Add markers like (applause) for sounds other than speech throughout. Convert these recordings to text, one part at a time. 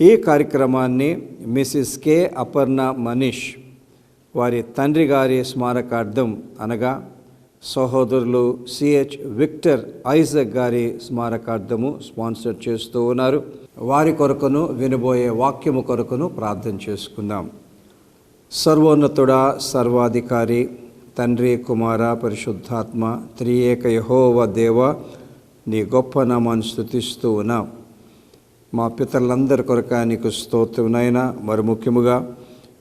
ఈ కార్యక్రమాన్ని Mrs K Aparna Manish వారి తండ్రి గారి స్మారకార్థం అనగా సహోదరులు సిహెచ్ విక్టర్ ఐజక్ గారి స్మారకార్థము స్పాన్సర్ చేస్తూ ఉన్నారు. వారి కొరకును వినబోయే వాక్యము కొరకును ప్రార్థన చేసుకుందాం. సర్వోన్నతుడా సర్వాధికారి తండ్రి కుమార పరిశుద్ధాత్మ త్రియేక యహోవ దేవ నీ గొప్ప నామాన్ని స్థుతిస్తూ ఉన్నాం. మా పితరులందరి కొరక నీకు స్తోత్రమునైనా మరి ముఖ్యముగా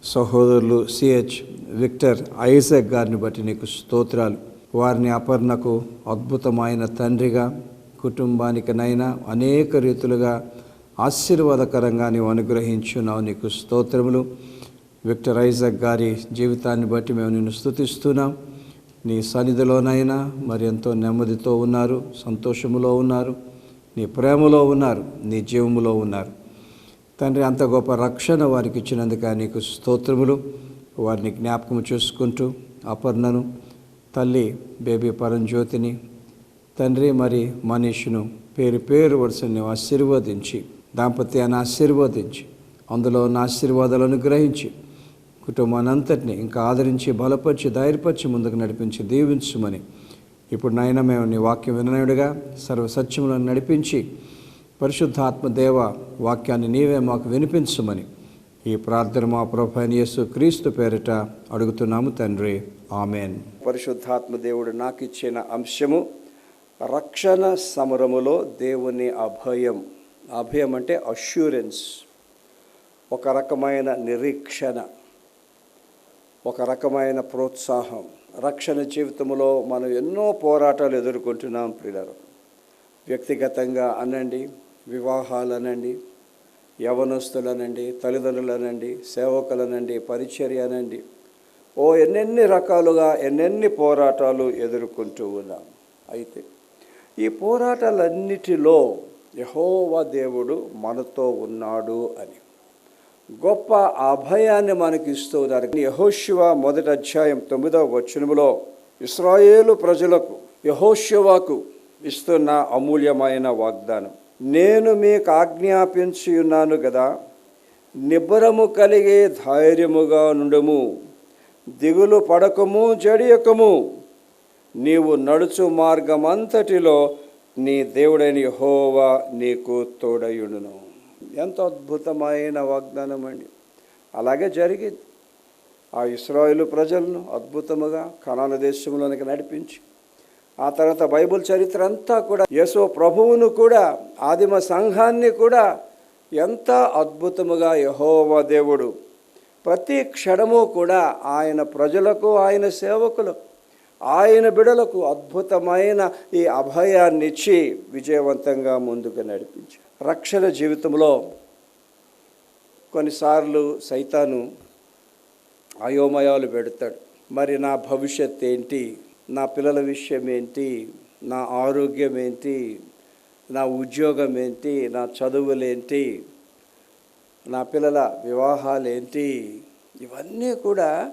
సహోదరులు సిహెచ్ విక్టర్ ఐజక్ గారిని బట్టి నీకు స్తోత్రాలు. వారిని అపర్ణకు అద్భుతమైన తండ్రిగా కుటుంబానికినైనా అనేక రీతులుగా ఆశీర్వాదకరంగా నీవు అనుగ్రహించున్నావు. నీకు స్తోత్రములు. విక్టర్ ఐజక్ గారి జీవితాన్ని బట్టి మేము నిన్ను స్తుతిస్తున్నాం. నీ సన్నిధిలోనైనా మరి ఎంతో నెమ్మదితో ఉన్నారు సంతోషములో ఉన్నారు. నీ ప్రేమలో ఉన్నారు నీ జీవములో ఉన్నారు. తండ్రి అంత గొప్ప రక్షణ వారికి ఇచ్చినందుక నీకు స్తోత్రములు. వారిని జ్ఞాపకం చేసుకుంటూ అపర్ణను తల్లి బేబీ పరంజ్యోతిని తండ్రి మరి మనీషును పేరు పేరు వరుసని ఆశీర్వదించి దాంపత్యాన్ని ఆశీర్వదించి అందులో ఉన్న ఆశీర్వాదాలు అనుగ్రహించి అంతటిని ఇంకా ఆదరించి బలపరిచి ధైర్యపరిచి ముందుకు నడిపించి దీవించుమని ఇప్పుడు నాయన మేము నీ వాక్యం వినయుడిగా సర్వ సత్యములను నడిపించి పరిశుద్ధాత్మ దేవ వాక్యాన్ని నీవే మాకు వినిపించమని ఈ ప్రార్థన మా ప్రభు యేసు క్రీస్తు పేరిట అడుగుతున్నాము తండ్రి. ఆమెన్. పరిశుద్ధాత్మ దేవుడు నాకు ఇచ్చిన అంశము రక్షణ సమరములో దేవుని అభయం. అభయం అంటే అష్యూరెన్స్ ఒక రకమైన నిరీక్షణ. ఒక రకమైన ప్రోత్సాహం. రక్షణ జీవితంలో మనం ఎన్నో పోరాటాలు ఎదుర్కొంటున్నాం ప్రియులరు. వ్యక్తిగతంగా అనండి వివాహాలు అనండి యవనస్తులనండి తల్లిదండ్రులనండి సేవకులనండి పరిచర్య అనండి ఓ ఎన్నెన్ని రకాలుగా ఎన్నెన్ని పోరాటాలు ఎదుర్కొంటూ ఉన్నాం. అయితే ఈ పోరాటాలన్నిటిలో యహోవా దేవుడు మనతో ఉన్నాడు అని. గొప్ప అభయాన్ని మనకి ఇస్తూ ఉన్నారు యహోశివ మొదటి అధ్యాయం తొమ్మిదవ వచనములో ఇస్రాయేలు ప్రజలకు యహోశివాకు ఇస్తున్న అమూల్యమైన వాగ్దానం. నేను మీకు ఆజ్ఞాపించి ఉన్నాను కదా నిబ్బరము కలిగే ధైర్యముగా నుండుము దిగులు పడకము జడియకము. నీవు నడుచు మార్గమంతటిలో నీ దేవుడైన హోవా నీకు తోడయుడును. ఎంత అద్భుతమైన వాగ్దానం అండి. అలాగే జరిగింది. ఆ ఇస్రాయేలు ప్రజలను అద్భుతముగా కనాన దేశంలోనికి నడిపించి ఆ తర్వాత బైబిల్ చరిత్ర అంతా కూడా యేసో ప్రభువును కూడా ఆదిమ సంఘాన్ని కూడా ఎంత అద్భుతముగా యహోవ దేవుడు ప్రతి క్షణము కూడా ఆయన ప్రజలకు ఆయన సేవకులు ఆయన బిడలకు అద్భుతమైన ఈ అభయాన్నిచ్చి విజయవంతంగా ముందుకు నడిపించారు రక్షణ జీవితంలో కొన్నిసార్లు సైతాను అయోమయాలు పెడతాడు. మరి నా భవిష్యత్ ఏంటి? నా పిల్లల విషయం ఏంటి? నా ఆరోగ్యం ఏంటి? నా ఉద్యోగం ఏంటి? నా చదువులేంటి నా పిల్లల వివాహాలు ఏంటి? ఇవన్నీ కూడా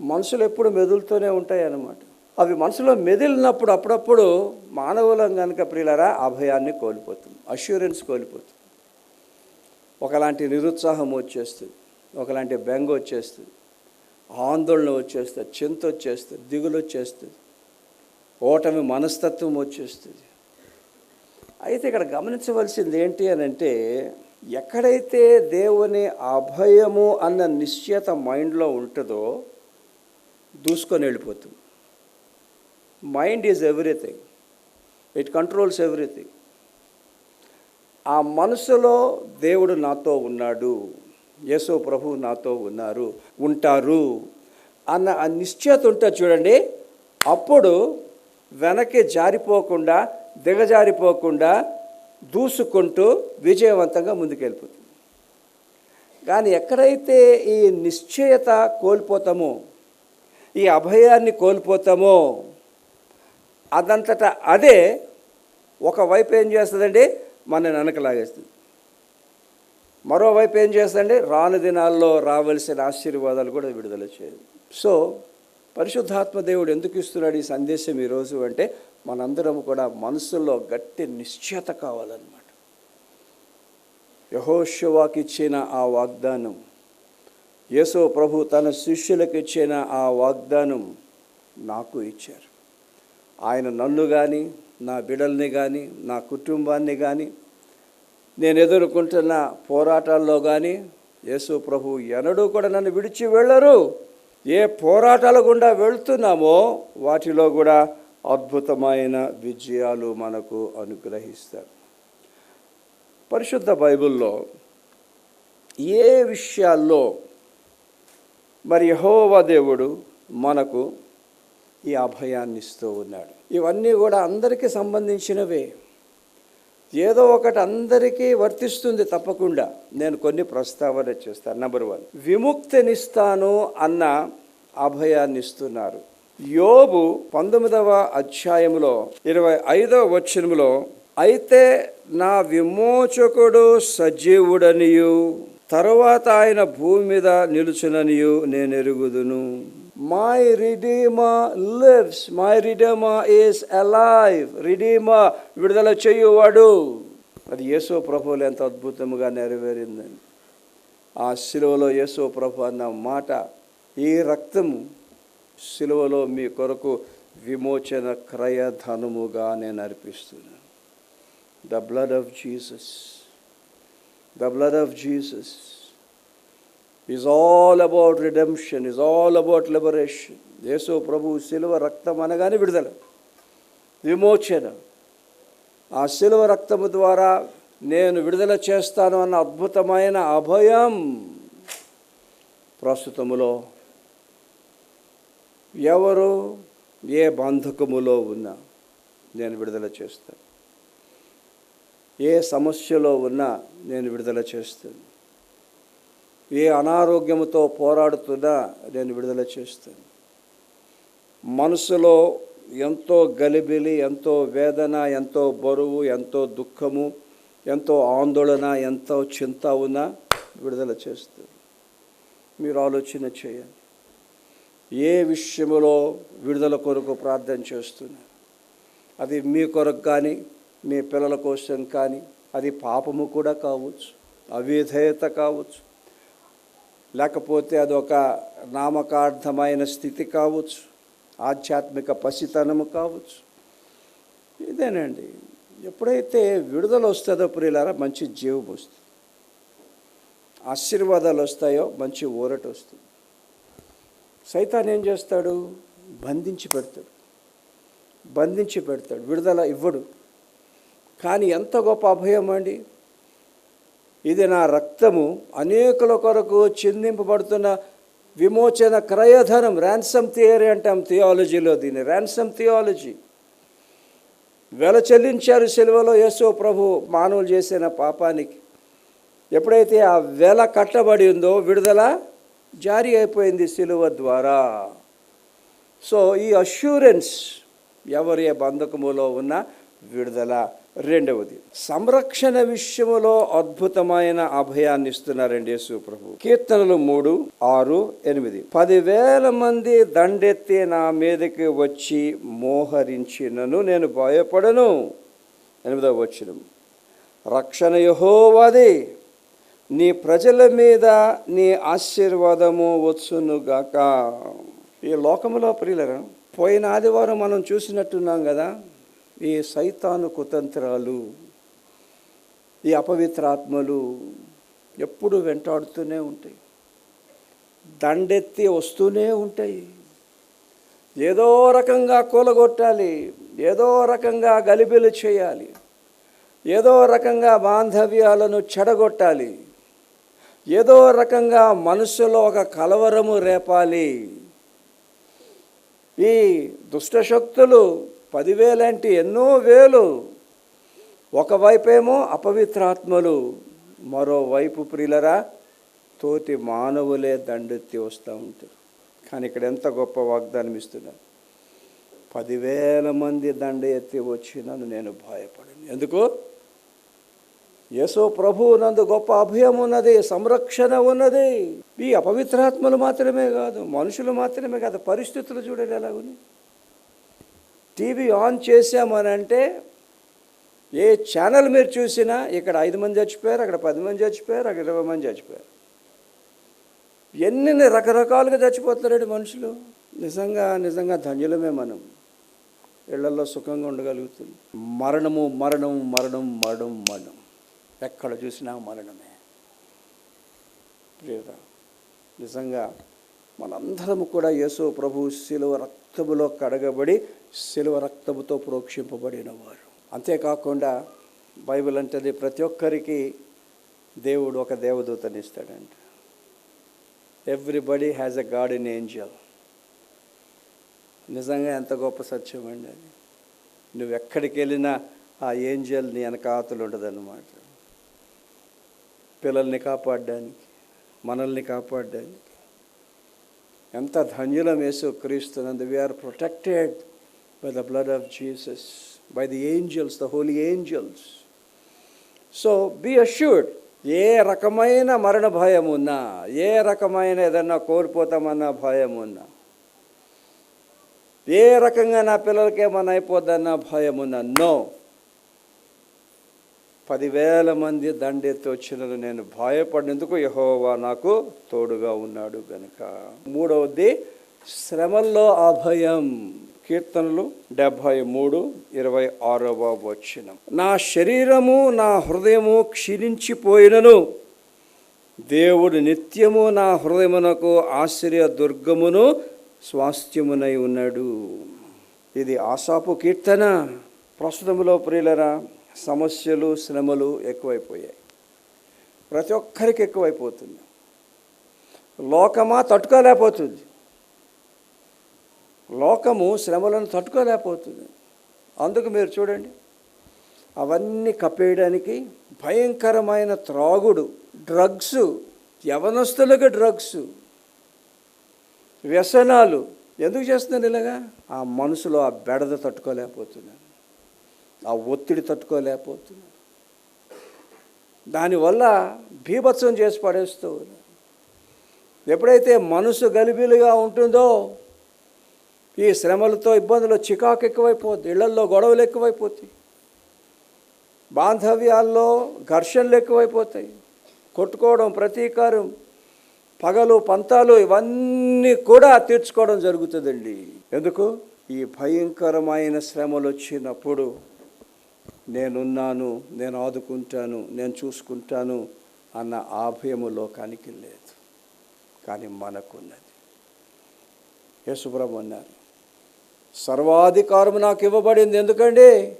మనసులో ఎప్పుడు మెదులుతూనే ఉంటాయి అన్నమాట అవి మనసులో మెదిలినప్పుడు అప్పుడప్పుడు మానవులం కనుక ప్రియులరా అభయాన్ని కోల్పోతుంది. అష్యూరెన్స్ కోల్పోతుంది. ఒకలాంటి నిరుత్సాహం వచ్చేస్తుంది ఒకలాంటి బెంగ వచ్చేస్తుంది ఆందోళన వచ్చేస్తుంది చింత వచ్చేస్తుంది దిగులు వచ్చేస్తుంది ఓటమి మనస్తత్వం వచ్చేస్తుంది. అయితే ఇక్కడ గమనించవలసింది ఏంటి అని అంటే ఎక్కడైతే దేవుని అభయము అన్న నిశ్చేత మైండ్లో ఉంటుందో దూసుకొని వెళ్ళిపోతుంది. Mind is everything. It controls everything. ఆ మనసులో దేవుడు నాతో ఉన్నాడు. యేసో ప్రభు నాతో ఉన్నారు ఉంటారు అన్న ఆ నిశ్చయత ఉంటుంది చూడండి. అప్పుడు వెనక్కి జారిపోకుండా దిగజారిపోకుండా దూసుకుంటూ విజయవంతంగా ముందుకెళ్ళిపోతుంది. కానీ ఎక్కడైతే ఈ నిశ్చయత కోల్పోతామో ఈ అభయాన్ని కోల్పోతామో అదంతటా అదే ఒకవైపు ఏం చేస్తుందండి? మన వెనకలాగేస్తుంది మరోవైపు ఏం చేస్తుందండి రాను దినాల్లో రావలసిన ఆశీర్వాదాలు కూడా విడుదల చేయదు సో పరిశుద్ధాత్మ దేవుడు ఎందుకు ఇస్తున్నాడు ఈ సందేశం ఈరోజు అంటే మనందరం కూడా మనసులో గట్టి నిశ్చయత కావాలన్నమాట. యహోశివాకి ఇచ్చిన ఆ వాగ్దానం యేసో ప్రభు తన శిష్యులకు ఇచ్చిన ఆ వాగ్దానం నాకు ఇచ్చారు. ఆయన నన్ను కానీ నా బిడల్ని కానీ నా కుటుంబాన్ని కానీ నేను ఎదుర్కొంటున్న పోరాటాల్లో కానీ యేసు ప్రభు ఎన్నడూ కూడా నన్ను విడిచి వెళ్ళరు. ఏ పోరాటాల గుండా వెళ్తున్నామో వాటిలో కూడా అద్భుతమైన విజయాలు మనకు అనుగ్రహిస్తారు. పరిశుద్ధ బైబిల్లో ఏ విషయాల్లో మరి యహోవ దేవుడు మనకు ఈ అభయాన్ని ఇస్తూ ఉన్నాడు. ఇవన్నీ కూడా అందరికీ సంబంధించినవే. ఏదో ఒకటి అందరికీ వర్తిస్తుంది తప్పకుండా. నేను కొన్ని ప్రస్తావన చేస్తాను. నెంబర్ వన్ విముక్తినిస్తాను అన్న అభయాన్ని ఇస్తున్నారు యోబు పంతొమ్మిదవ అధ్యాయంలో ఇరవై ఐదవ వచనంలో అయితే నా విమోచకుడు సజీవుడనియు తరువాత ఆయన భూమి మీద నిలుచుననియు నేను ఎరుగుదును my redeemer lives my redeemer is alive redeemer విడుదల చేయువాడు. అది యేసో ప్రభువులు ఎంత అద్భుతముగా నెరవేరిందని. ఆ శిలువలో యేసో ప్రభు అన్న మాట ఈ రక్తము శిలువలో మీ కొరకు విమోచన క్రయధనముగా నేను అర్పిస్తున్నాను. The blood of Jesus the blood of Jesus is all about redemption is all about liberation Yesu ప్రభు శిలువ రక్తం అనగానే విడుదల విమోచన ఆ శిలువ రక్తము ద్వారా నేను విడుదల చేస్తాను అన్న అద్భుతమైన అభయం ప్రస్తుతములో. ఎవరు? ఏ బంధకములో ఉన్నా నేను విడుదల చేస్తాను. ఏ సమస్యలో ఉన్నా నేను విడుదల చేస్తాను. ఏ అనారోగ్యముతో పోరాడుతున్నా నేను విడుదల చేస్తాను. మనసులో ఎంతో గలిబిలి ఎంతో వేదన ఎంతో బరువు ఎంతో దుఃఖము ఎంతో ఆందోళన ఎంతో చింత ఉన్నా విడుదల చేస్తారు మీరు ఆలోచన చేయండి. ఏ విషయంలో విడుదల కొరకు ప్రార్థన చేస్తున్నారు? అది మీ కొరకు కానీ మీ పిల్లల కోసం కానీ అది పాపము కూడా కావచ్చు అవిధేయత కావచ్చు లేకపోతే అదొక నామకార్థమైన స్థితి కావచ్చు ఆధ్యాత్మిక పసితనము కావచ్చు. ఇదేనండి. ఎప్పుడైతే విడుదల వస్తుందో ప్రియులారా మంచి జీవం వస్తుంది. ఆశీర్వాదాలు వస్తాయో మంచి ఊరట వస్తుంది. సైతాన్ ఏం చేస్తాడు? బంధించి పెడతాడు. బంధించి పెడతాడు. విడుదల ఇవ్వడు. కానీ ఎంత గొప్ప అభయం అండి. ఇది నా రక్తము. అనేకుల కొరకు చెందింపబడుతున్న విమోచన క్రయధనం ర్యాన్సమ్ థియరీ అంటాం థియాలజీలో దీన్ని. ర్యాన్సమ్ థియాలజీ వెల చెల్లించారు సెలవులో యేసో ప్రభు మానవులు చేసిన పాపానికి. ఎప్పుడైతే ఆ వెల కట్టబడి ఉందో విడుదల జారీ అయిపోయింది సిలువ ద్వారా. సో ఈ అష్యూరెన్స్ ఎవరి బంధకములో ఉన్న విడుదల. రెండవది సంరక్షణ విషయములో అద్భుతమైన అభయాన్ని ఇస్తున్నారండి యేసు ప్రభు. కీర్తనలు మూడు ఆరు ఎనిమిది. పదివేల మంది దండెత్తి నా మీదకి వచ్చి మోహరించినను నేను భయపడను. ఎనిమిదవ వచ్చిన రక్షణ యహోవాది నీ ప్రజల మీద నీ ఆశీర్వాదము వచ్చునుగాక. ఈ లోకములో ప్రియులరా పోయిన ఆదివారం మనం చూసినట్టున్నాం కదా ఈ సైతాను కుతంత్రాలు ఈ అపవిత్రాత్మలు ఎప్పుడు వెంటాడుతూనే ఉంటాయి. దండెత్తి వస్తూనే ఉంటాయి. ఏదో రకంగా కూలగొట్టాలి ఏదో రకంగా గలిబిలు చేయాలి ఏదో రకంగా బాంధవ్యాలను చెడగొట్టాలి ఏదో రకంగా మనసులో ఒక కలవరము రేపాలి. ఈ దుష్టశక్తులు పదివేలంటే ఎన్నో వేలు. ఒకవైపేమో అపవిత్రాత్మలు మరోవైపు ప్రియులరా తోటి మానవులే దండెత్తి వస్తూ ఉంటారు. కానీ ఇక్కడ ఎంత గొప్ప వాగ్దానం ఇస్తున్నారు. పదివేల మంది దండ ఎత్తి వచ్చినను నేను భయపడను. ఎందుకు? యశో ప్రభు నందు గొప్ప అభయం ఉన్నది సంరక్షణ ఉన్నది. ఈ అపవిత్రాత్మలు మాత్రమే కాదు మనుషులు మాత్రమే కాదు పరిస్థితులు చూడండి ఎలా టీవీ ఆన్ చేసామనంటే ఏ ఛానల్ మీరు చూసినా ఇక్కడ ఐదు మంది చచ్చిపోయారు అక్కడ పది మంది చచ్చిపోయారు అక్కడ ఇరవై మంది చచ్చిపోయారు. ఎన్ని రకరకాలుగా చచ్చిపోతున్నారండి మనుషులు. నిజంగా నిజంగా ధన్యులమే మనం. ఇళ్ళలో సుఖంగా ఉండగలుగుతుంది మరణము మరణం మరణం మరణం మరణం. ఎక్కడ చూసినా మరణమే. ప్రియరా నిజంగా మనందరము కూడా యేసు ప్రభు శిలువ రక్తములో కడగబడి శిలువ రక్తముతో ప్రోక్షింపబడిన వారు. అంతేకాకుండా బైబిల్ అంటేది ప్రతి ఒక్కరికి దేవుడు ఒక దేవదూతని ఇస్తాడంట. Everybody has a God in angel నిజంగా ఎంత గొప్ప సత్యం అండి అది. నువ్వు ఎక్కడికి వెళ్ళినా ఆ ఏంజల్ నీ వెనకాతలు ఉండదన్నమాట. పిల్లల్ని కాపాడడానికి మనల్ని కాపాడడానికి. ఎంత ధన్యులం యేసు క్రీస్తునందు we are protected by the blood of Jesus by the angels the holy angels so be assured ఏ రకమైన మరణ భయం ఉన్నా ఏ రకమైన ఏదన్నా కోల్పోతామన్న భయం ఉన్నా ఏ రకంగా నా పిల్లలకి ఏమైనా అయిపోద్దన్న భయం ఉన్నా నో పదివేల మంది దండెత్తి వచ్చినను నేను భయపడినందుకు యహోవా నాకు తోడుగా ఉన్నాడు గనుక. మూడవది శ్రమల్లో అభయం. కీర్తనలు డెబ్భై మూడు ఇరవై ఆరవ వచ్చిన నా శరీరము నా హృదయము క్షీణించిపోయినను. దేవుడు నిత్యము నా హృదయమునకు ఆశ్చర్య దుర్గమును స్వాస్థ్యమునై ఉన్నాడు. ఇది ఆశాపు కీర్తన. ప్రస్తుతంలో ప్రియులరా సమస్యలు శ్రమలు ఎక్కువైపోయాయి. ప్రతి ఒక్కరికి ఎక్కువైపోతుంది. లోకమా తట్టుకోలేకపోతుంది. లోకము శ్రమలను తట్టుకోలేకపోతుంది. అందుకు మీరు చూడండి అవన్నీ కప్పేయడానికి భయంకరమైన త్రాగుడు డ్రగ్స్ యవనస్తులకు డ్రగ్స్ వ్యసనాలు. ఎందుకు చేస్తున్నారు ఇలాగా? ఆ మనసులో ఆ బెడద తట్టుకోలేకపోతున్నారు. ఆ ఒత్తిడి తట్టుకోలేకపోతున్నారు. దానివల్ల భీభత్సం చేసి పడేస్తూ ఎప్పుడైతే మనసు గలిబిలుగా ఉంటుందో ఈ శ్రమలతో ఇబ్బందులు చికాకు ఎక్కువైపోద్ది ఇళ్ళల్లో గొడవలు ఎక్కువైపోతాయి. బాంధవ్యాల్లో ఘర్షణలు ఎక్కువైపోతాయి. కొట్టుకోవడం ప్రతీకారం పగలు పంతాలు ఇవన్నీ కూడా తీర్చుకోవడం జరుగుతుందండి. ఎందుకు? ఈ భయంకరమైన శ్రమలు వచ్చినప్పుడు నేనున్నాను నేను ఆదుకుంటాను నేను చూసుకుంటాను అన్న ఆభయము లోకానికి లేదు కానీ మనకున్నది. యేసుప్రభు అన్నారు సర్వాధికారము నాకు ఇవ్వబడింది ఎందుకండి?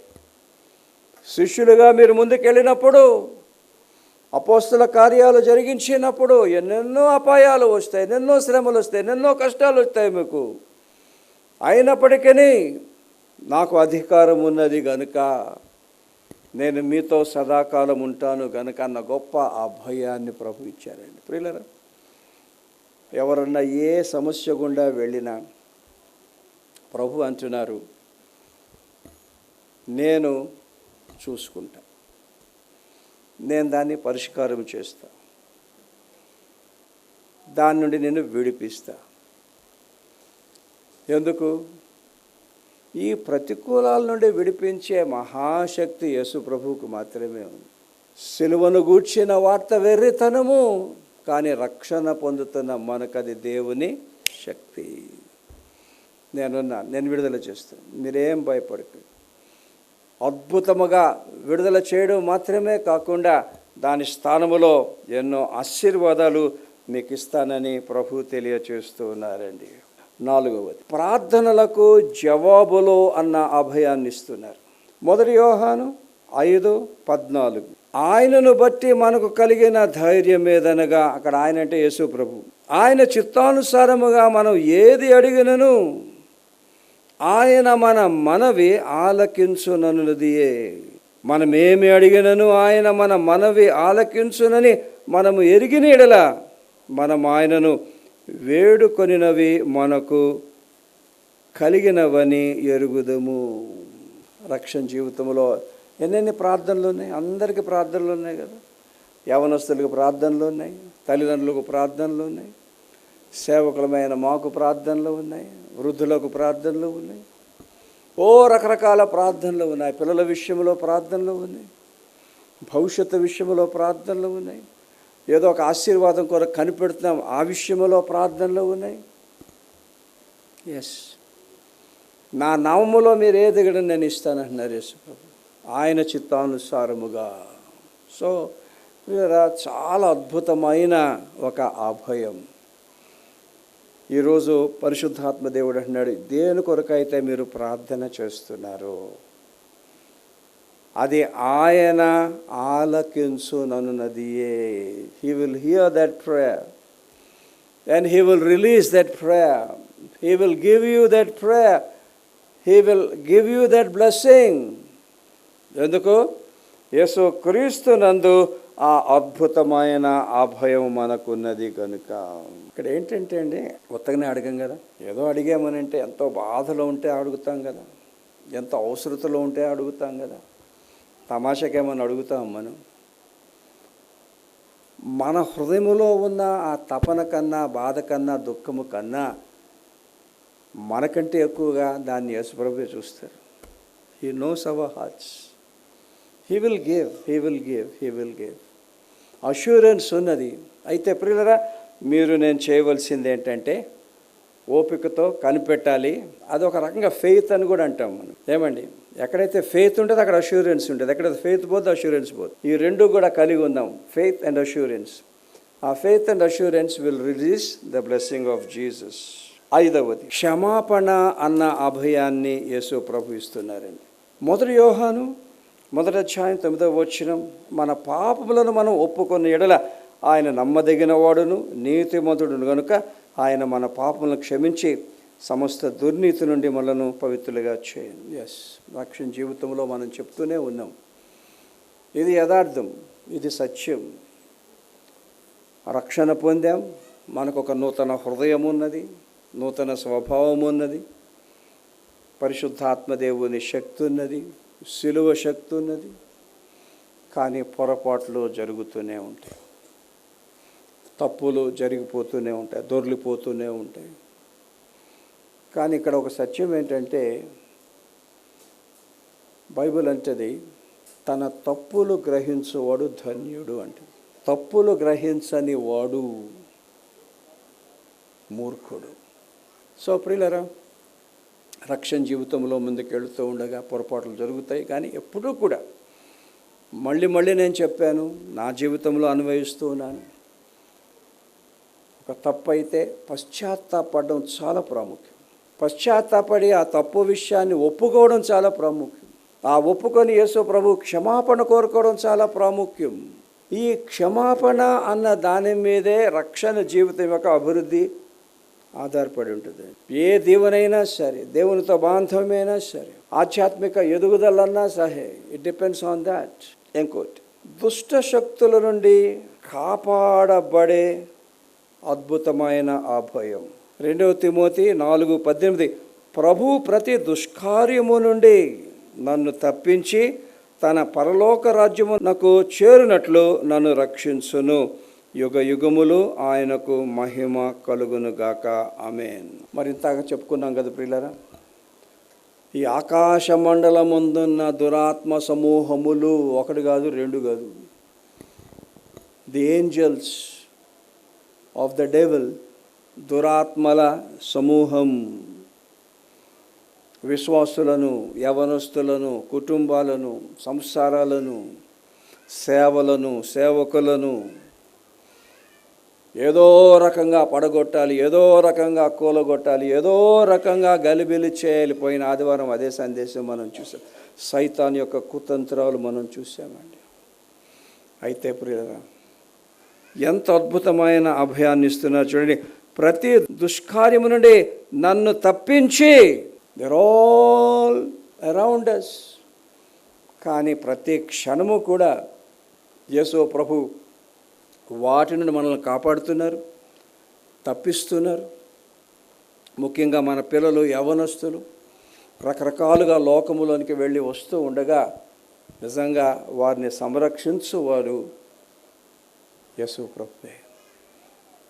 శిష్యులుగా మీరు ముందుకెళ్ళినప్పుడు అపోస్తుల కార్యాలు జరిగించినప్పుడు ఎన్నెన్నో అపాయాలు వస్తాయి ఎన్నెన్నో శ్రమలు వస్తాయి ఎన్నెన్నో కష్టాలు వస్తాయి మీకు. అయినప్పటికీ నాకు అధికారం ఉన్నది కనుక నేను మీతో సదాకాలం ఉంటాను కనుక అన్న గొప్ప అభయాన్ని ప్రభు ఇచ్చారండి. ప్రియులరా ఎవరన్నా ఏ సమస్య గుండా వెళ్ళినా ప్రభు అంటున్నారు నేను చూసుకుంటా. నేను దాన్ని పరిష్కారం చేస్తా. దాని నుండి నేను విడిపిస్తా. ఎందుకు? ఈ ప్రతికూలాల నుండి విడిపించే మహాశక్తి యేసు ప్రభువుకు మాత్రమే ఉంది. సిలువను గూడ్చిన వార్త వెర్రితనము కానీ రక్షణ పొందుతున్న మనకది దేవుని శక్తి. నేనున్నా నేను విడుదల చేస్తాను. మీరేం భయపడకు అద్భుతముగా విడుదల చేయడం మాత్రమే కాకుండా దాని స్థానములో ఎన్నో ఆశీర్వాదాలు మీకు ఇస్తానని ప్రభు తెలియచేస్తూ ఉన్నారండి. నాలుగవది. ప్రార్థనలకు జవాబులు అన్న అభయాన్ని ఇస్తున్నారు మొదటి యోహాను ఐదు పద్నాలుగు. ఆయనను బట్టి మనకు కలిగిన ధైర్యం ఏదనగా అక్కడ ఆయన అంటే యేసు ప్రభు. ఆయన చిత్తానుసారముగా మనం ఏది అడిగినను ఆయన మన మనవి ఆలకించుననుదియే మనం ఏమి అడిగినను ఆయన మన మనవి ఆలకించునని మనము ఎరిగిన ఎడల మనం ఆయనను వేడుకొనినవి మనకు కలిగినవని ఎరుగుదము. రక్షణ జీవితంలో ఎన్నెన్ని ప్రార్థనలు ఉన్నాయి? అందరికీ ప్రార్థనలు ఉన్నాయి కదా. యవనస్తులకు ప్రార్థనలు ఉన్నాయి తల్లిదండ్రులకు ప్రార్థనలు ఉన్నాయి సేవకులమైన మాకు ప్రార్థనలు ఉన్నాయి వృద్ధులకు ప్రార్థనలు ఉన్నాయి. ఓ రకరకాల ప్రార్థనలు ఉన్నాయి. పిల్లల విషయంలో ప్రార్థనలు ఉన్నాయి. భవిష్యత్తు విషయంలో ప్రార్థనలు ఉన్నాయి. ఏదో ఒక ఆశీర్వాదం కొరకు కనిపెడుతున్నాం. ఆ విషయంలో ప్రార్థనలు ఉన్నాయి. ఎస్ నా నామములో మీరు ఏ దిగడం నేను ఇస్తానంటున్నారు యేసుప్రభు. ఆయన చిత్తానుసారముగా. సో చాలా అద్భుతమైన ఒక అభయం. ఈరోజు పరిశుద్ధాత్మ దేవుడు అంటున్నాడు దేని కొరకైతే మీరు ప్రార్థన చేస్తున్నారు అది ఆయన ఆలకించు నన్నున్నదియే he will hear that prayer and he will release that prayer he will give you that prayer he will give you that blessing ఎందుకు? యేసు క్రీస్తు నందు ఆ అద్భుతమైన అభయం మనకున్నది కనుక ఇక్కడ ఏంటంటే అండి కొత్తగానే అడగం కదా. ఏదో అడిగామనంటే ఎంతో బాధలో ఉంటే అడుగుతాం కదా. ఎంతో అవసరతలో ఉంటే అడుగుతాం కదా. తమాషకేమని అడుగుతాం మనం? మన హృదయములో ఉన్న ఆ తపన కన్నా బాధ కన్నా దుఃఖము కన్నా మనకంటే ఎక్కువగా దాన్ని యేసుప్రభే చూస్తారు. He knows our hearts he will give he will give he will give assurance ఉన్నది. అయితే ప్రియులరా మీరు నేను చేయవలసింది ఏంటంటే ఓపికతో కనిపెట్టాలి. అది ఒక రకంగా ఫెయిత్ అని కూడా అంటాం మనం. ఏమండి? ఎక్కడైతే ఫెయిత్ ఉంటుందో అక్కడ అష్యూరెన్స్ ఉంటుంది. ఎక్కడైతే ఫెయిత్ పోతే అష్యూరెన్స్ పోదు. ఈ రెండు కూడా కలిగి ఉందాం. ఫెయిత్ అండ్ అష్యూరెన్స్ ఆ faith and assurance will release the blessing of Jesus ఐదవది క్షమాపణ అన్న అభయాన్ని యేసు ప్రభు ఇస్తున్నారండి. మొదటి యోహాను మొదటి అధ్యాయం తొమ్మిదవ వచ్చినం మన పాపములను మనం ఒప్పుకున్న ఎడల ఆయన నమ్మదగిన వాడును నీతిమంతుడును కనుక ఆయన మన పాపములను క్షమించి సమస్త దుర్నీతి నుండి మనను పవిత్రులుగా చేయండి. ఎస్ రక్షణ జీవితంలో మనం చెప్తూనే ఉన్నాం. ఇది యథార్థం. ఇది సత్యం. రక్షణ పొందాం. మనకు ఒక నూతన హృదయం ఉన్నది. నూతన స్వభావం ఉన్నది. పరిశుద్ధాత్మదేవుని శక్తి ఉన్నది. సిలువ శక్తి ఉన్నది. కానీ పొరపాట్లు జరుగుతూనే ఉంటాయి. తప్పులు జరిగిపోతూనే ఉంటాయి. దొర్లిపోతూనే ఉంటాయి. కానీ ఇక్కడ ఒక సత్యం ఏంటంటే బైబిల్ అంటది తన తప్పులు గ్రహించువాడు ధన్యుడు అంటే తప్పులు గ్రహించని వాడు మూర్ఖుడు. సో ప్రియులరా రక్షణ జీవితంలో ముందుకెళ్తూ ఉండగా పొరపాట్లు జరుగుతాయి. కానీ ఎప్పుడూ కూడా మళ్ళీ మళ్ళీ నేను చెప్పాను నా జీవితంలో అన్వయిస్తూ ఉన్నాను. ఒక తప్పు అయితే పశ్చాత్తాపడడం చాలా ప్రాముఖ్యం. పశ్చాత్తాపడి ఆ తప్పు విషయాన్ని ఒప్పుకోవడం చాలా ప్రాముఖ్యం. ఆ ఒప్పుకొని యేసు ప్రభు క్షమాపణ కోరుకోవడం చాలా ప్రాముఖ్యం. ఈ క్షమాపణ అన్న దాని మీదే రక్షణ జీవితం యొక్క అభివృద్ధి ఆధారపడి ఉంటుంది. ఏ దేవునైనా సరే దేవునితో బాంధవమైనా సరే ఆధ్యాత్మిక ఎదుగుదలన్నా సరే ఇట్ డిపెండ్స్ ఆన్ దాట్ ఇంకోటి దుష్ట శక్తుల నుండి కాపాడబడే అద్భుతమైన అభయం. రెండవ తిమోతి నాలుగు పద్దెనిమిది ప్రభు ప్రతి దుష్కార్యము నుండి నన్ను తప్పించి తన పరలోక రాజ్యమునకు చేరినట్లు నన్ను రక్షించును. యుగ యుగములు ఆయనకు మహిమ కలుగును గాక. ఆమెన్. మరి ఇంతగా చెప్పుకున్నాం కదా ప్రియులరా ఈ ఆకాశ మండలముందున్న దురాత్మ సమూహములు ఒకటి కాదు రెండు కాదు. The angels of the devil దురాత్మల సమూహం. విశ్వాసులను యవనస్తులను కుటుంబాలను సంసారాలను సేవలను సేవకులను ఏదో రకంగా పడగొట్టాలి ఏదో రకంగా కూలగొట్టాలి ఏదో రకంగా గలిబిలి చేయాలి పోయిన ఆదివారం అదే సందేశం మనం చూసాం. సైతాన్ యొక్క కుతంత్రాలు మనం చూసామండి. అయితే ప్రియరా ఎంత అద్భుతమైన అభయాన్ని ఇస్తున్నారు చూడండి. ప్రతి దుష్కార్యము నుండి నన్ను తప్పించి దర్ ఆల్ అరౌండ్ అస్ కానీ ప్రతి క్షణము కూడా యేసో ప్రభు వాటి నుండి మనల్ని కాపాడుతున్నారు తప్పిస్తున్నారు. ముఖ్యంగా మన పిల్లలు యవనస్తులు రకరకాలుగా లోకములోనికి వెళ్ళి వస్తూ ఉండగా నిజంగా వారిని సంరక్షించు వారు యశు ప్రభువే.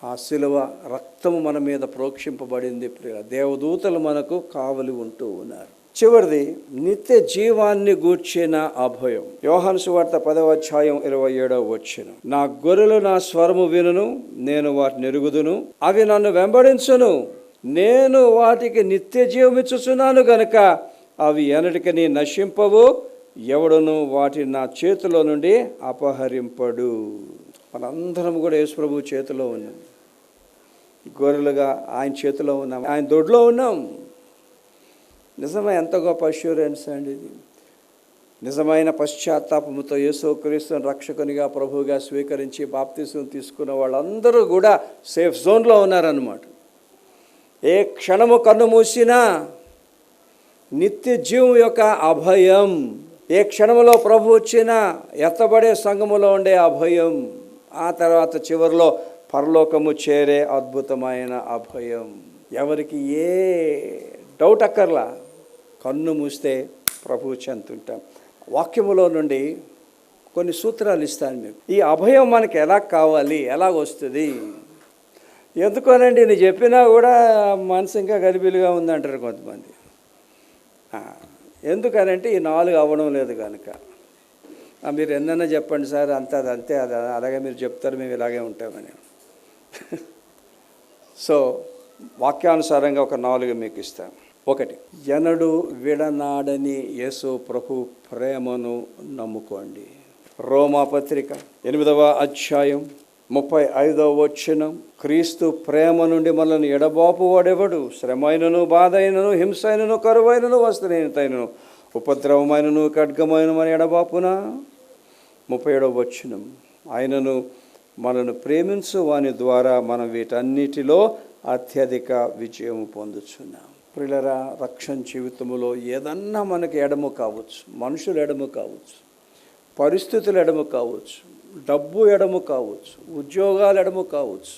ఆ శిలువ రక్తము మన మీద ప్రోక్షింపబడింది. ప్రియ దేవదూతలు మనకు కావలి ఉంటూ ఉన్నారు. చివరిది నిత్య జీవాన్ని గూర్చిన అభయం. యోహాను సువార్త పదవ అధ్యాయం ఇరవై ఏడవ వచ్చిన. నా గొర్రెలు నా స్వరము వినును నేను వాటిని ఎరుగుదును అవి నన్ను వెంబడించును. నేను వాటికి నిత్య జీవమిచ్చుచున్నాను గనుక అవి ఎనటికని నశింపవు ఎవడును వాటిని నా చేతిలో నుండి అపహరింపడు. మనందరం కూడా యేసుప్రభు చేతిలో ఉన్నాం. గొర్రెలుగా ఆయన చేతిలో ఉన్నాం. ఆయన దొడ్లో ఉన్నాం. నిజమే ఎంత గొప్ప అష్యూరెన్స్ అండి ఇది. నిజమైన పశ్చాత్తాపముతో యేసో క్రీస్తుని రక్షకునిగా ప్రభువుగా స్వీకరించి బాప్తీసం తీసుకున్న వాళ్ళందరూ కూడా సేఫ్ జోన్లో ఉన్నారన్నమాట. ఏ క్షణము కన్ను మూసినా నిత్య జీవం యొక్క అభయం. ఏ క్షణంలో ప్రభు వచ్చినా ఎత్తబడే సంఘములో ఉండే అభయం. ఆ తర్వాత చివరిలో పరలోకము చేరే అద్భుతమైన అభయం. ఎవరికి ఏ డౌట్ అక్కర్లా కన్ను మూస్తే ప్రభు చెంతుంటాం. వాక్యములో నుండి కొన్ని సూత్రాలు ఇస్తాను మీకు. ఈ అభయం మనకి ఎలా కావాలి ఎలా వస్తుంది? ఎందుకోనండి నేను చెప్పినా కూడా మనసు ఇంకా గలిబిలుగా ఉందంటారు కొంతమంది. ఎందుకనంటే ఈ నాలుగు అవ్వడం లేదు కనుక. మీరు ఎన్నైనా చెప్పండి సార్ అంత అది అంతే అది అలాగే మీరు చెప్తారు మేము ఇలాగే ఉంటామని. (laughs) సో వాక్యానుసారంగా ఒక నాలుగు మీకు ఇస్తాను ఒకటి ఎనడు విడనాడని యేసు ప్రభు ప్రేమను నమ్ముకోండి. రోమా పత్రిక ఎనిమిదవ అధ్యాయం ముప్పై ఐదవ వచనం క్రీస్తు ప్రేమ నుండి మనల్ని ఎడబాపు వాడెవడు? శ్రమైనను బాధ అయినను హింస అయినను కరువైనను వస్త్రహీనతైనను ఉపద్రవమైనను ఖడ్గమైన మన ఎడబాపునా? ముప్పై ఏడవ వచనం ఆయనను మనను ప్రేమించు వాని ద్వారా మనం వీటన్నిటిలో అత్యధిక విజయం పొందుచున్నాం. ప్రిలరా రక్షణ జీవితంలో ఏదన్నా మనకి ఎడము కావచ్చు మనుషులు ఎడము కావచ్చు పరిస్థితులు ఎడము కావచ్చు డబ్బు ఎడము కావచ్చు ఉద్యోగాలు ఎడము కావచ్చు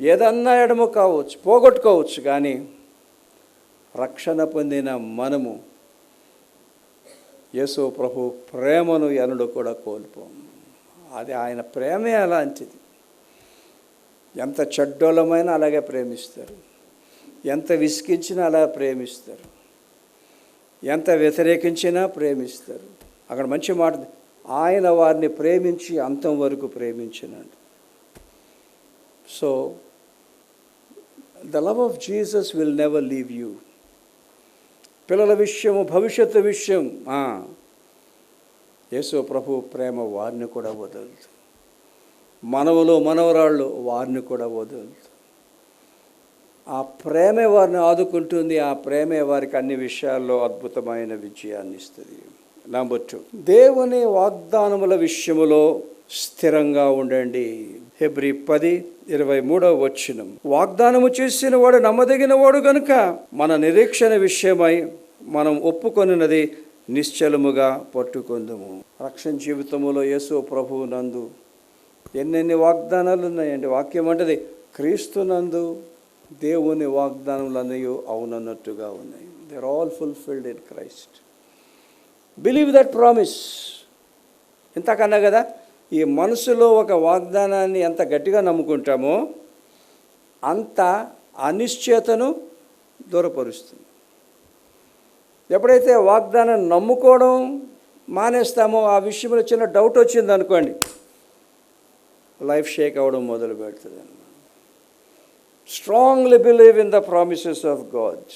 ఏదన్నా ఎడము కావచ్చు పోగొట్టుకోవచ్చు కానీ రక్షణ పొందిన మనము యేసు ప్రభు ప్రేమను ఎనడు కూడా కోల్పోము. అది ఆయన ప్రేమే అలాంటిది. ఎంత చెడ్డోలమైనా అలాగే ప్రేమిస్తారు. ఎంత విసిగించినా అలా ప్రేమిస్తారు. ఎంత వ్యతిరేకించినా ప్రేమిస్తారు. అక్కడ మంచి మాట ఆయన వారిని ప్రేమించి అంతం వరకు ప్రేమించినాడు. So the love of Jesus will never leave you పిల్లల విషయము భవిష్యత్తు విషయం యేసు ప్రభు ప్రేమ వారిని కూడా వదలదు మనవలు మనవరాళ్ళు వారిని కూడా వదలదు ఆ ప్రేమే వారిని ఆదుకుంటుంది ఆ ప్రేమే వారికి అన్ని విషయాల్లో అద్భుతమైన విజయాన్ని ఇస్తుంది. నంబర్ టూ దేవుని వాగ్దానముల విషయములో స్థిరంగా ఉండండి. ఫిబ్రి పది ఇరవై మూడవ వచ్చినం వాగ్దానము చేసిన వాడు నమ్మదగిన వాడు గనుక మన నిరీక్షణ విషయమై మనం ఒప్పుకొనినది నిశ్చలముగా పట్టుకుందుము. రక్షణ జీవితములో యేసు ప్రభువు నందు ఎన్నెన్ని వాగ్దానాలు ఉన్నాయండి వాక్యం అంటది క్రీస్తు నందు దేవుని వాగ్దానములు వాగ్దానములన్నీ అవునన్నట్టుగా ఉన్నాయి. They are all fulfilled in Christ believe that promise ఇంతకన్నా కదా ఈ మనసులో ఒక వాగ్దానాన్ని ఎంత గట్టిగా నమ్ముకుంటామో అంత అనిశ్చయతను దూరపరుస్తుంది. ఎప్పుడైతే వాగ్దానం నమ్ముకోవడం మానేస్తామో ఆ విషయంలో చిన్న డౌట్ వచ్చింది అనుకోండి. లైఫ్ షేక్ అవ్వడం మొదలు పెడుతుంది. Strongly believe in the promises of God.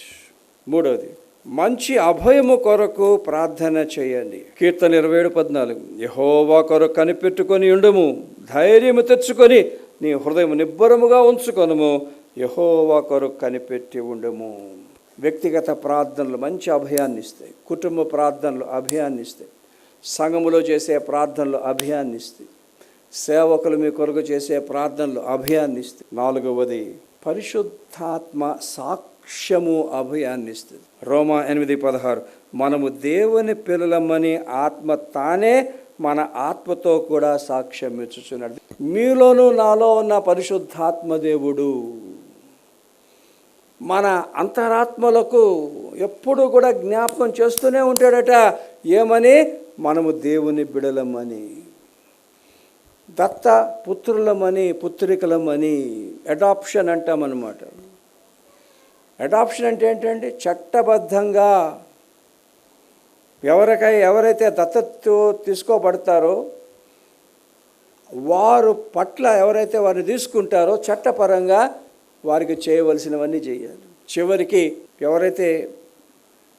మూడవది మంచి అభయము కొరకు ప్రార్థన చేయండి. కీర్తన ఇరవై ఏడు పద్నాలుగు యహోవా కొరకు కనిపెట్టుకొని ఉండము. ధైర్యము తెచ్చుకొని నీ హృదయం నిబ్బరముగా ఉంచుకొనము. యహోవా కొరకు కనిపెట్టి ఉండము. వ్యక్తిగత ప్రార్థనలు మంచి అభయాన్ని ఇస్తాయి కుటుంబ ప్రార్థనలు అభయాన్ని ఇస్తాయి సంఘములో చేసే ప్రార్థనలు అభయాన్ని ఇస్తాయి సేవకులు మీ కొరకు చేసే ప్రార్థనలు అభయాన్ని ఇస్తాయి నాలుగవది పరిశుద్ధాత్మ సాక్ష్యము అభయాన్ని ఇస్తుంది రోమా ఎనిమిది పదహారు మనము దేవుని పిల్లలమ్మని ఆత్మ తానే మన ఆత్మతో కూడా సాక్ష్యం ఇచ్చుచున్నాడు మీలోనూ నాలో ఉన్న పరిశుద్ధాత్మ దేవుడు. మన అంతరాత్మలకు ఎప్పుడు కూడా జ్ఞాపకం చేస్తూనే ఉంటాడట. ఏమని? మనము దేవుని బిడలమని. దత్త పుత్రులమని పుత్రికలమని అడాప్షన్ అంటామన్నమాట అడాప్షన్ అంటే ఏంటంటే చట్టబద్ధంగా ఎవరికై ఎవరైతే దత్తతో తీసుకోబడతారో వారు పట్ల ఎవరైతే వారిని తీసుకుంటారో చట్టపరంగా వారికి చేయవలసినవన్నీ చేయాలి. చివరికి ఎవరైతే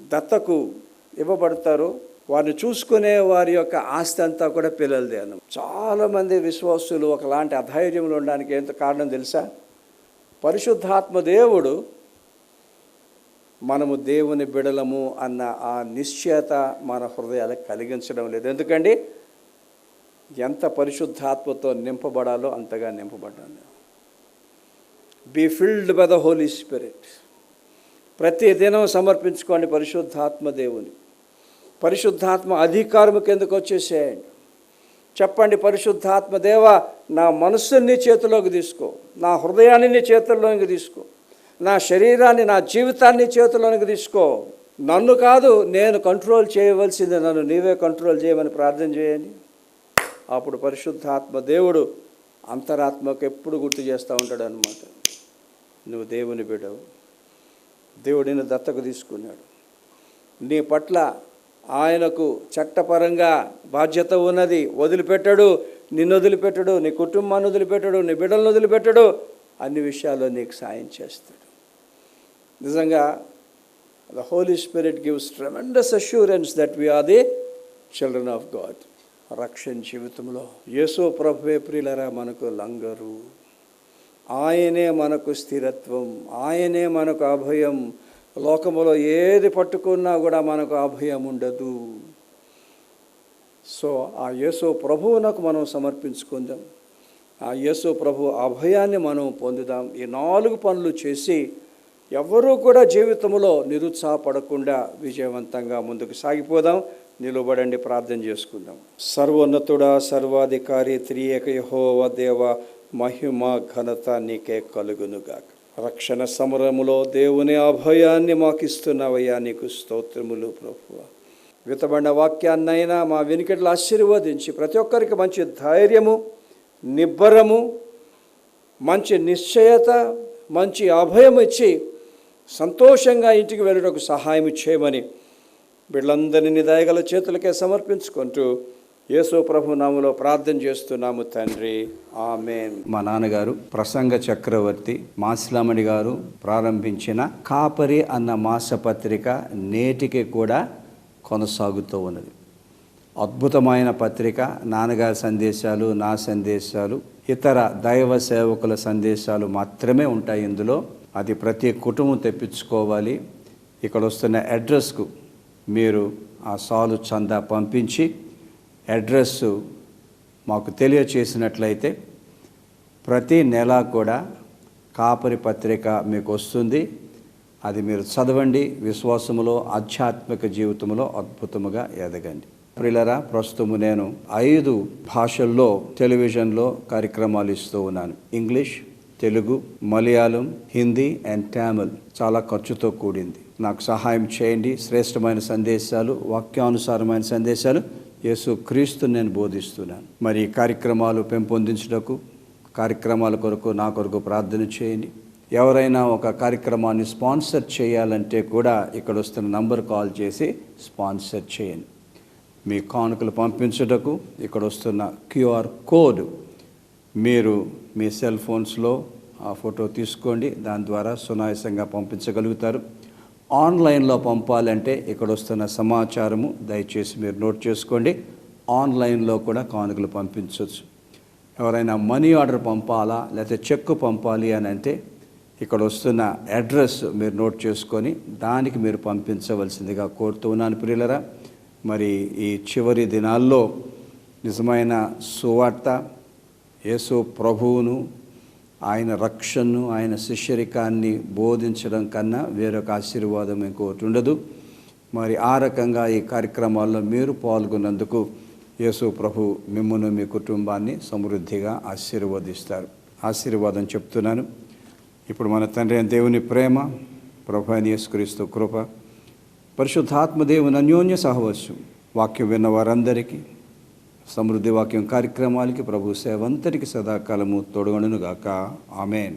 దత్తకు ఇవ్వబడతారో వారిని చూసుకునే వారి యొక్క ఆస్తి అంతా కూడా పిల్లలదే అన్న చాలామంది విశ్వాసులు ఒకలాంటి అధైర్యంలో ఉండడానికి ఎంత కారణం తెలుసా? పరిశుద్ధాత్మ దేవుడు మనము దేవుని బిడలము అన్న ఆ నిశ్చయత మన హృదయాలకు కలిగించడం లేదు. ఎందుకండి? ఎంత పరిశుద్ధాత్మతో నింపబడాలో అంతగా నింపబడ్డాను be filled by the holy spirit ప్రతి దినం సమర్పించుకోండి పరిశుద్ధాత్మ దేవుని. పరిశుద్ధాత్మ అధికారం కిందకు వచ్చేసేయండి. చెప్పండి పరిశుద్ధాత్మ దేవ నా మనస్సుని చేతిలోకి తీసుకో. నా హృదయాన్ని నీ చేతుల్లోకి తీసుకో. నా శరీరాన్ని నా జీవితాన్ని చేతిలోనికి తీసుకో. నన్ను కాదు నేను కంట్రోల్ చేయవలసింది నన్ను నీవే కంట్రోల్ చేయమని ప్రార్థన చేయండి. అప్పుడు పరిశుద్ధాత్మ దేవుడు అంతరాత్మకు ఎప్పుడు గుర్తు చేస్తూ ఉంటాడు అనమాట నువ్వు దేవుని బిడవు దేవుడిని దత్తకు తీసుకున్నాడు. నీ పట్ల ఆయనకు చట్టపరంగా బాధ్యత ఉన్నది వదిలిపెట్టడు. నిన్ను వదిలిపెట్టడు నీ కుటుంబాన్ని వదిలిపెట్టడు నీ బిడ్డలను వదిలిపెట్టడు అన్ని విషయాల్లో నీకు సాయం చేస్తాడు. నిజంగా the holy spirit gives tremendous assurance that we are the children of God రక్షణ జీవితంలో. యేసో ప్రభువే ప్రియులరా మనకు లంగరు. ఆయనే మనకు స్థిరత్వం. ఆయనే మనకు అభయం. లోకములో ఏది పట్టుకున్నా కూడా మనకు అభయం ఉండదు. సో ఆ యేసు ప్రభువునకు మనం సమర్పించుకుందాం. ఆ యేసు ప్రభు అభయాన్ని మనం పొందుదాం. ఈ నాలుగు పనులు చేసి ఎవరూ కూడా జీవితంలో నిరుత్సాహపడకుండా విజయవంతంగా ముందుకు సాగిపోదాం. నిలబడండి ప్రార్థన చేసుకుందాం. సర్వోన్నతుడ సర్వాధికారి త్రియేక యహోవ దేవ మహిమ ఘనత నీకే కలుగునుగాక. రక్షణ సమరములో దేవుని అభయాన్ని మాకిస్తున్నవయ్యా నీకు స్తోత్రములు ప్రభువ. వితబడిన వాక్యాన్నైనా మా వెనుకట్లు ఆశీర్వదించి ప్రతి ఒక్కరికి మంచి ధైర్యము నిబ్బరము మంచి నిశ్చయత మంచి అభయం ఇచ్చి సంతోషంగా ఇంటికి వెళ్ళడానికి సహాయం చేయమని వీళ్ళందరినీ దయగల చేతులకే సమర్పించుకుంటూ యేసు ప్రభు నామలో ప్రార్థన చేస్తున్నాము తండ్రి. ఆమెన్. మా నాన్నగారు ప్రసంగ చక్రవర్తి మాసిలామణి గారు ప్రారంభించిన కాపరి అన్న మాసపత్రిక నేటికి కూడా కొనసాగుతూ ఉన్నది. అద్భుతమైన పత్రిక నాన్నగారి సందేశాలు నా సందేశాలు ఇతర దైవ సేవకుల సందేశాలు మాత్రమే ఉంటాయి ఇందులో. అది ప్రతి కుటుంబం తెప్పించుకోవాలి. ఇక్కడ వస్తున్న అడ్రస్కు మీరు ఆ సాలు చందా పంపించి అడ్రస్ మాకు తెలియచేసినట్లయితే ప్రతి నెల కూడా కాపరి పత్రిక మీకు వస్తుంది. అది మీరు చదవండి. విశ్వాసములో ఆధ్యాత్మిక జీవితంలో అద్భుతముగా ఎదగండి. ప్రిలరా ప్రస్తుతము నేను ఐదు భాషల్లో టెలివిజన్లో కార్యక్రమాలు ఇస్తూ ఉన్నాను. ఇంగ్లీష్ తెలుగు మలయాళం హిందీ అండ్ తమిళ్ చాలా ఖర్చుతో కూడింది. నాకు సహాయం చేయండి. శ్రేష్టమైన సందేశాలు వాక్యానుసారమైన సందేశాలు యేసు క్రీస్తు నేను బోధిస్తున్నాను. మరి కార్యక్రమాలు పెంపొందించుటకు కార్యక్రమాల కొరకు నా కొరకు ప్రార్థన చేయండి. ఎవరైనా ఒక కార్యక్రమాన్ని స్పాన్సర్ చేయాలంటే కూడా ఇక్కడ వస్తున్న నంబర్ కాల్ చేసి స్పాన్సర్ చేయండి. మీ కానుకలు పంపించుటకు ఇక్కడ వస్తున్న క్యూఆర్ కోడ్ మీరు మీ సెల్ ఫోన్స్లో ఆ ఫోటో తీసుకోండి. దాని ద్వారా సునాయాసంగా పంపించగలుగుతారు. ఆన్లైన్లో పంపాలంటే ఇక్కడ వస్తున్న సమాచారము దయచేసి మీరు నోట్ చేసుకోండి. ఆన్లైన్లో కూడా కానుకలు పంపించవచ్చు ఎవరైనా మనీ ఆర్డర్ పంపాలా లేకపోతే చెక్ పంపాలి అని అంటే ఇక్కడ వస్తున్న అడ్రస్ మీరు నోట్ చేసుకొని దానికి మీరు పంపించవలసిందిగా కోరుతూ ఉన్నాను ప్రియులరా. మరి ఈ చివరి దినాల్లో నిజమైన సువార్త యేసు ప్రభువును ఆయన రక్షణను ఆయన శిష్యరికాన్ని బోధించడం కన్నా వేరొక ఆశీర్వాదం ఇంకోటి ఉండదు. మరి ఆ రకంగా ఈ కార్యక్రమాల్లో మీరు పాల్గొన్నందుకు యేసు ప్రభు మిమ్మను మీ కుటుంబాన్ని సమృద్ధిగా ఆశీర్వదిస్తారు. ఆశీర్వాదం చెప్తున్నాను. ఇప్పుడు మన తండ్రి దేవుని ప్రేమ ప్రభు యేసుక్రీస్తు కృప పరిశుద్ధాత్మదేవుని అన్యోన్య సహవర్షం వాక్యం విన్న వారందరికీ సమృద్ధి వాక్యం కార్యక్రమాలకి ప్రభు సేవంతటికి సదాకాలము తోడుగణుగాక ఆమెన్.